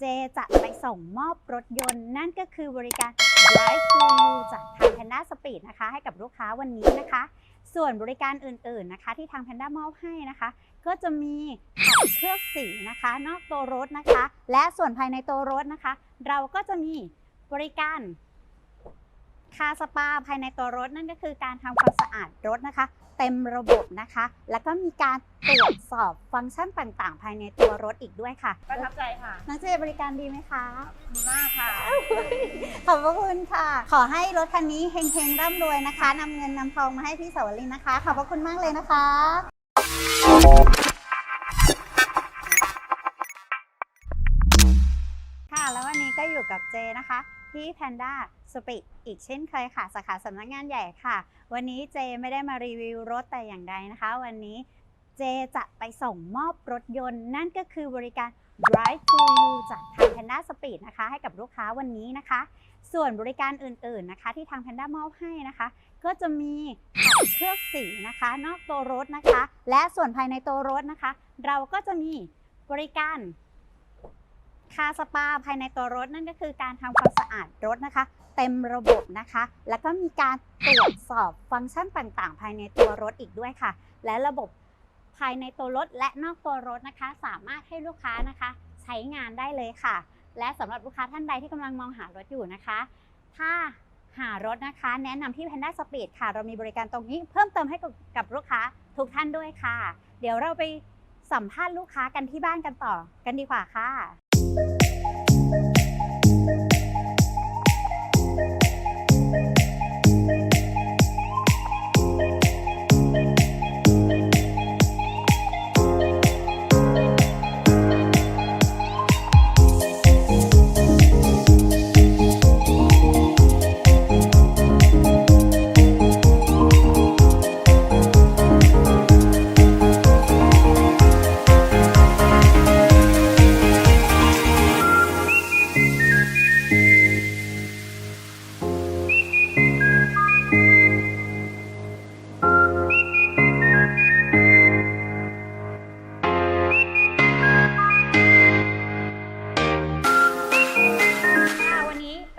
เจจะไปส่งมอบรถยนต์ นั่นก็คือบริการ Drive to You จากทาง Panda Speed นะคะ ให้กับลูกค้าวันนี้นะคะ ส่วนบริการอื่นๆนะคะ ที่ทาง Panda มอบให้นะคะ ก็จะมีขับเคลือบสีนะคะ นอกตัวรถนะคะ และส่วนภายในตัวรถนะคะ เราก็จะมีบริการ คาสปาภายในตัวรถนั่นก็คือการทำความสะอาดรถนะคะ เต็มระบบนะคะ แล้วก็มีการตรวจสอบฟังก์ชันต่างๆ ภายในตัวรถอีกด้วยค่ะประทับใจค่ะ น้องเจบริการดีไหมคะดีมากค่ะ ขอบพระคุณค่ะ ขอให้รถคันนี้เฮงๆร่ำรวยนะคะนำเงินนำทองมาให้พี่สาวลินนะคะ ขอบพระคุณมากเลยนะคะค่ะ เจนะคะ ที่ Panda s p e e อีกเช่นเคยค่ะ สาขาสำนักงานใหญ่ค่ะ วันนี้เจไม่ได้มารีวิวรถแต่อย่างใดนะคะ วันนี้เจจะไปส่งมอบรถยนต์ นั่นก็คือบริการ Drive to You จากทาง Panda Speed นะคะ ให้กับลูกค้าวันนี้นะคะ ส่วนบริการอื่นๆนะคะ ที่ทาง Panda มอบให้นะคะ ก็จะมีขับเคลือบสีนะคะ นอกตัวรถนะคะ และส่วนภายในตัวรถนะคะ เราก็จะมีบริการ คาสปาภายในตัวรถนั่นก็คือการทำความสะอาดรถนะคะ เต็มระบบนะคะ แล้วก็มีการตรวจสอบฟังก์ชันต่างๆ ภายในตัวรถอีกด้วยค่ะ และระบบภายในตัวรถและนอกตัวรถนะคะ สามารถให้ลูกค้านะคะ ใช้งานได้เลยค่ะ และสำหรับลูกค้าท่านใดที่กำลังมองหารถอยู่นะคะ ถ้าหารถนะคะ แนะนำที่ Panda Speed ค่ะ เรามีบริการตรงนี้เพิ่มเติมให้กับลูกค้าทุกท่านด้วยค่ะ เดี๋ยวเราไปสัมภาษณ์ลูกค้ากันที่บ้านกันต่อกันดีกว่าค่ะ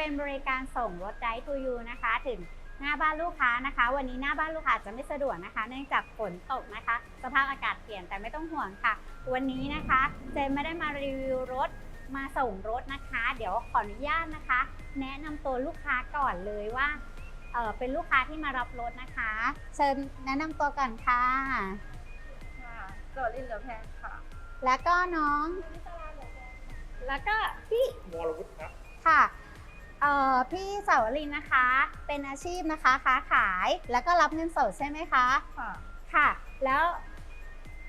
เป็นบริการส่งรถไดทูยูนะคะ ถึงหน้าบ้านลูกค้านะคะ วันนี้หน้าบ้านลูกค้าอาจจะไม่สะดวกนะคะ เนื่องจากฝนตกนะคะ สภาพอากาศเปลี่ยนแต่ไม่ต้องห่วงค่ะ วันนี้นะคะเจนไม่ได้มารีวิวรถมาส่งรถนะคะ เดี๋ยวขออนุญาตนะคะ แนะนำตัวลูกค้าก่อนเลยว่าเออเป็นลูกค้าที่มารับรถนะคะ เชิญแนะนำตัวก่อนค่ะค่ะเกิดลินเหลือแพงค่ะ แล้วก็น้อง แล้วก็พี่วรวุฒิครับค่ะ เอ่อพี่สาวรินนะคะ เป็นอาชีพนะคะค้าขายแล้วก็รับเงินสดใช่ไหมคะค่ะ ค่ะ แล้ว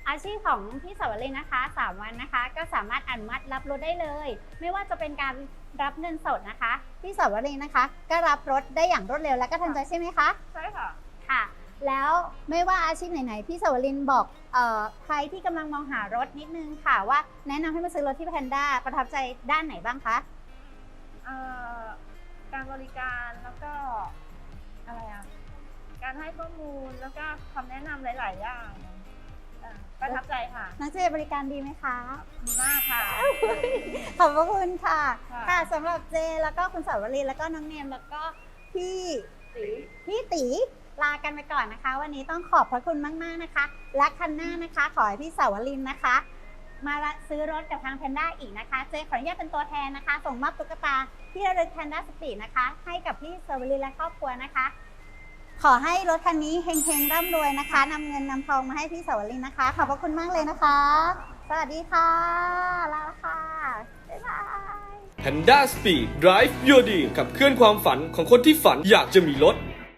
อาชีพของพี่สาวรินนะคะสามวันนะคะ ก็สามารถอนุมัติรับรถได้เลย ไม่ว่าจะเป็นการรับเงินสดนะคะพี่สาวรินนะคะ ก็รับรถได้อย่างรวดเร็วและก็ทันใจใช่ไหมคะใช่ค่ะค่ะ แล้วไม่ว่าอาชีพไหนๆพี่สาวรินบอกเอ่อใครที่กำลังมองหารถนิดนึงค่ะว่าแนะนำให้มาซื้อรถที่แพนด้าประทับใจด้านไหนบ้างคะ เอ่อการ บริการแล้วก็อะไรอะการให้ข้อมูลแล้วก็คำแนะนำหลาย ๆ อย่างอะประทับใจค่ะน้องเจบริการดีไหมคะ ดีมากค่ะ ขอบพระคุณค่ะ ค่ะ ค่ะสำหรับเจแล้วก็คุณสาวรีแล้วก็น้องเนมแล้วก็พี่ตีพี่ตีลากันไปก่อนนะคะ วันนี้ต้องขอบพระคุณมาก ๆ นะคะ และคันหน้านะคะ ขอให้พี่สาวรินนะคะ มาซื้อรถกับทางแพนด้าอีกนะคะ เจขออนุญาตเป็นตัวแทนนะคะ ส่งมอบตุ๊กตาที่ระลึกแพนด้าสปีดนะคะ ให้กับพี่สาวรินและครอบครัวนะคะ ขอให้รถคันนี้เฮงๆร่ำรวยนะคะนำเงินนำทองมาให้พี่สาวรินนะคะ ขอบพระคุณมากเลยนะคะ สวัสดีค่ะลาค่ะ บ๊ายบาย Panda Speed Drive Your Dream ขับเคลื่อนความฝันของคนที่ฝันอยากจะมีรถ